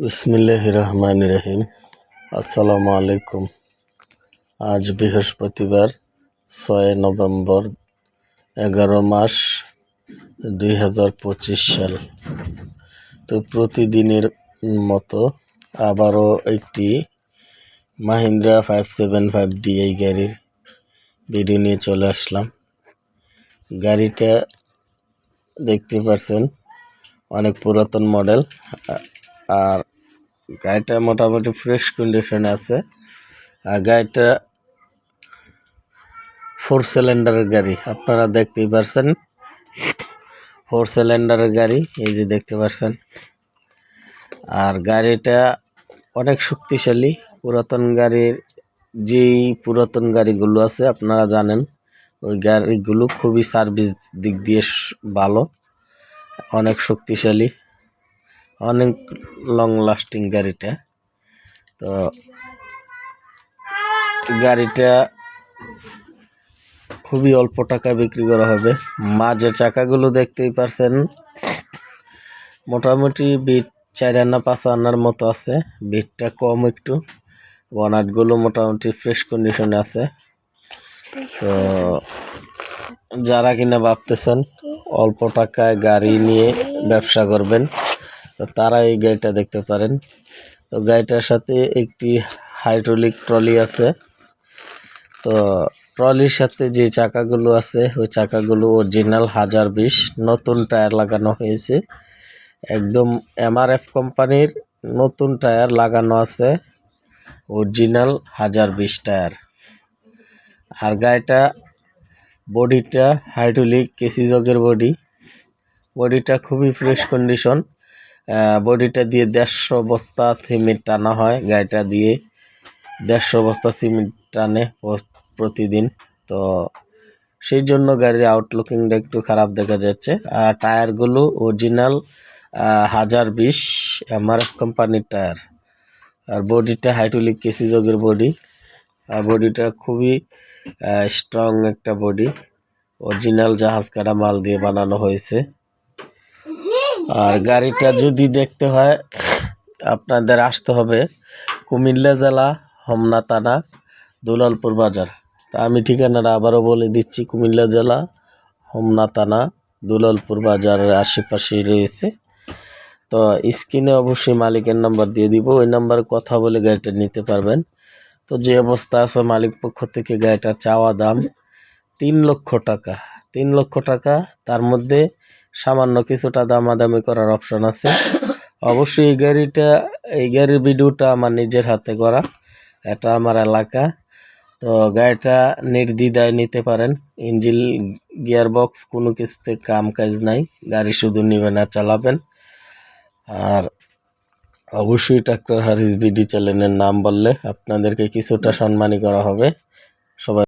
বিসমিল্লাহ রহমান রহিম আসসালামু আলাইকুম আজ বৃহস্পতিবার, ছয় নভেম্বর, এগারো মাস দুই হাজার পঁচিশ সাল। তো প্রতিদিনের মতো আবারও একটি Mahindra five seven five D এই গাড়ির ভিডিও নিয়ে চলে আসলাম। গাড়িটা দেখতে পাচ্ছেন অনেক পুরাতন মডেল। আর গাড়িটা মোটামুটি ফ্রেশ কন্ডিশনে আছে। আর গাড়িটা ফোর সিলিন্ডারের গাড়ি, আপনারা দেখতেই পারছেন। ফোর সিলিন্ডারের গাড়ি, এই যে দেখতে পাচ্ছেন আর গাড়িটা অনেক শক্তিশালী, পুরাতন গাড়ির যেই পুরাতন গাড়িগুলো আছে, আপনারা জানেন, ওই গাড়িগুলো খুবই সার্ভিস দিক দিয়ে ভালো, অনেক শক্তিশালী। অনেক লং লাস্টিং গাড়িটা। তো গাড়িটা খুবই অল্প টাকা বিক্রি করা হবে। মাঝের চাকাগুলো দেখতেই পারছেন, মোটামুটি বিট চার আনা, পাঁচ আনার মতো আছে। বিটটা কম একটু বনাটগুলো মোটামুটি ফ্রেশ কন্ডিশনে আছে। তো যারা কিনা ভাবতেছেন, অল্প টাকায় গাড়ি নিয়ে ব্যবসা করবেন। তো তারা এই গাড়িটা দেখতে পারেন। তো গাড়িটার সাথে একটি হাইড্রোলিক ট্রলি আছে। তো ট্রলির সাথে যে চাকাগুলো আছে, ওই চাকাগুলো অরিজিনাল হাজার বিশ, নতুন টায়ার লাগানো হয়েছে। একদম এমআরএফ কোম্পানির নতুন টায়ার লাগানো আছে অরিজিনাল হাজার বিশ টায়ার। আর গাড়িটা বডিটা হাইড্রোলিক কেসি জগের বডি বডিটা খুবই ফ্রেশ কন্ডিশন বডিটা দিয়ে দেড়শো বস্তা সিমেন্ট টানা হয়, গাড়িটা দিয়ে দেড়শো বস্তা সিমেন্ট টানে প্রতিদিন। তো সেই জন্য গাড়ির আউটলুকিংটা একটু খারাপ দেখা যাচ্ছে। আর টায়ারগুলো অরিজিনাল হাজার বিশ এমআরএফ কোম্পানির টায়ার। আর বডিটা হাইড্রোলিক জগের বডি। আর বডিটা খুবই স্ট্রং একটা বডি। অরিজিনাল জাহাজ কাটা মাল দিয়ে বানানো হয়েছে। আর গাড়িটা যদি দেখতে হয়, আপনাদের আসতে হবে কুমিল্লা জেলা, হোমনা থানা, দুলালপুর বাজার। তা আমি ঠিকানাটা আবারও বলে দিচ্ছি, কুমিল্লা জেলা, হোমনা থানা, দুলালপুর বাজারের আশেপাশে রয়েছে। তো স্ক্রিনে অবশ্যই মালিকের নাম্বার দিয়ে দিব, ওই নাম্বারে কথা বলে গাড়িটা নিতে পারবেন। তো যে অবস্থা আছে মালিক পক্ষ থেকে গাড়িটা চাওয়া দাম তিন লক্ষ টাকা। তিন লক্ষ টাকা, তার মধ্যে সামান্য কিছুটা দামাদামি করার অপশন আছে। অবশ্যই এই গাড়িটা, এই গাড়ির ভিডিওটা আমার নিজের হাতে করা। এটা আমার এলাকা। তো গাড়িটা নির্দ্বিধায় নিতে পারেন। ইঞ্জিল গিয়ার বক্স কোনো কিছুতে কাম কাজ নাই। গাড়ি শুধু নেবেন আর চালাবেন। আর অবশ্যই ট্রাক্টর হারিস বিডি চ্যানেলের নাম বললে আপনাদেরকে কিছুটা সম্মানী করা হবে। সবাই